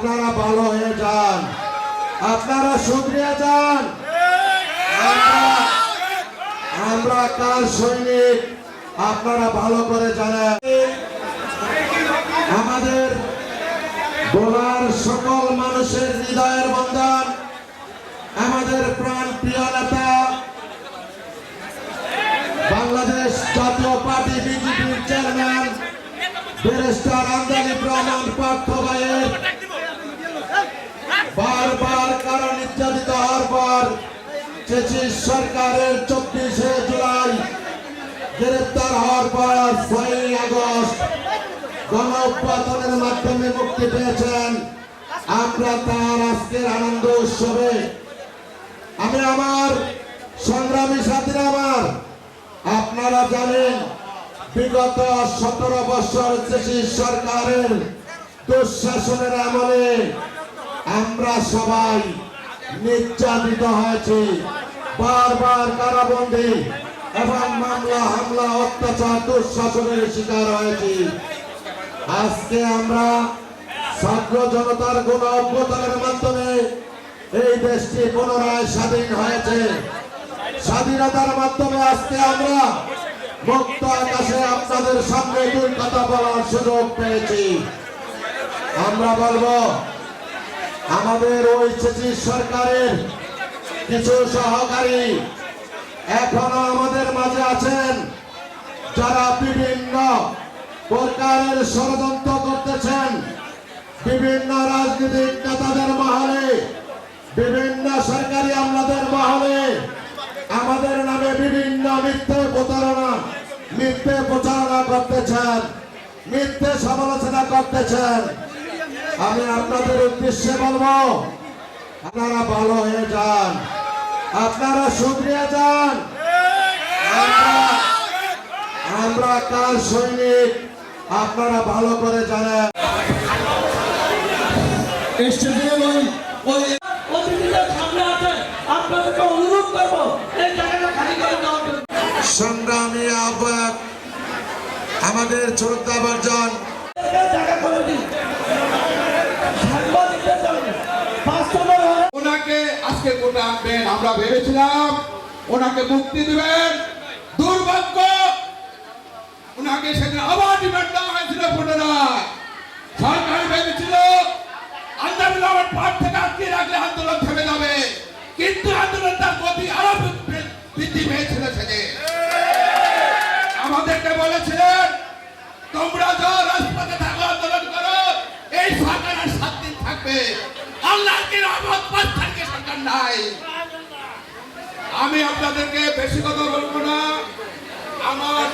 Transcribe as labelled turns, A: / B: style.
A: আপনারা ভালো হয়ে যান। আপনারা শুধরিয়ে যান। আমরা- কার সৈনিক? আপনারা ভালো করে জানেন। আমাদের বলার সকল মানুষের হৃদয়ের বন্ধন, আমাদের প্রাণ প্রিয় নেতা, বাংলাদেশ জাতীয় পার্টি বিজেপির চেয়ারম্যান, ব্যারিস্টার আমদানি প্রমাণ পার্থ ভাইয়ের চেচিস সরকারের চব্বিশে জুলাই। গ্রেপ্তার হওয়ার পর ছয়ই আগস্ট। গণ উৎপাদনের মাধ্যমে মুক্তি পেয়েছেন। আমরা তার আজকের আনন্দ উৎসবে। আমি আমার সংগ্রামী সাথীরা আমার, আপনারা জানেন, বিগত সতেরো বছর সরকারের দুঃশাসনের আমলে আমরা সবাই নির্যাতিত হয়েছি। বারবার কারাবন্দী এবং মামলা, হামলা, অত্যাচার, দুঃশাসনের শিকার হয়েছি। আজকে আমরা ছাত্র জনতার গণ অভ্যুত্থানের মাধ্যমে এই দেশটি পুনরায় স্বাধীন হয়েছে। স্বাধীনতার মাধ্যমে আজকে আমরা মুক্ত আকাশে আপনাদের সামনে দুই কথা বলার সুযোগ পেয়েছি। আমরা বলব, আমাদের ওই চেচিস সরকারের কিছু সহকারী এখনও আমাদের মাঝে আছেন যারা বিভিন্ন প্রকারের ষড়যন্ত্র করতেছেন, বিভিন্ন রাজনৈতিক নেতাদের মহলে, বিভিন্ন সরকারি আমলাদের মহলে, আমাদের নামে বিভিন্ন মিথ্যে প্রতারণা, মিথ্যে প্রচারণা করতেছেন, মিথ্যে সমালোচনা করতেছেন। আমি আপনাদের উদ্দেশ্যে বলব, আপনারা ভালো হয়ে যান। আপনারা শুধরিয়ে যান আমরা- কার সৈনিক? আপনারা ভালো করে জানেন।
B: স্টেডিয়াম ওই ওই
C: অতিথিদের সামনে আছে আপনাদেরকে অনুরোধ করব এই জায়গাটা খালি করে দেওয়ার জন্য
A: সংগ্রামী আহ্বায়ক আমাদের শ্রদ্ধাবর্জন
C: জায়গা করে দিন সাংবাদিকদের জন্য বাস্তবে
B: ওনাকে আজকে কোর্টে আনবেন আমরা ভেবেছিলাম ওনাকে মুক্তি দিবেন। দুর্ভাগ্য, ওনাকে আবার ডিমান্ড দেওয়া হয়েছিল সরকার ভেবেছিল, আন্দোলন পাঠ থেকে আটকে রাখলে আন্দোলন থেমে যাবে। কিন্তু আন্দোলন তার গতি আরও বৃদ্ধি- পেয়েছিল সেদিন। আমাদেরকে বলেছিলেন, তোমরা রাজপথে থাকো, আন্দোলন করো। এই সরকার আর সাত দিন থাকবে। আল্লাহর কি রহমত সরকার নাই। আমি আপনাদেরকে বেশি কথা বলব না। আমার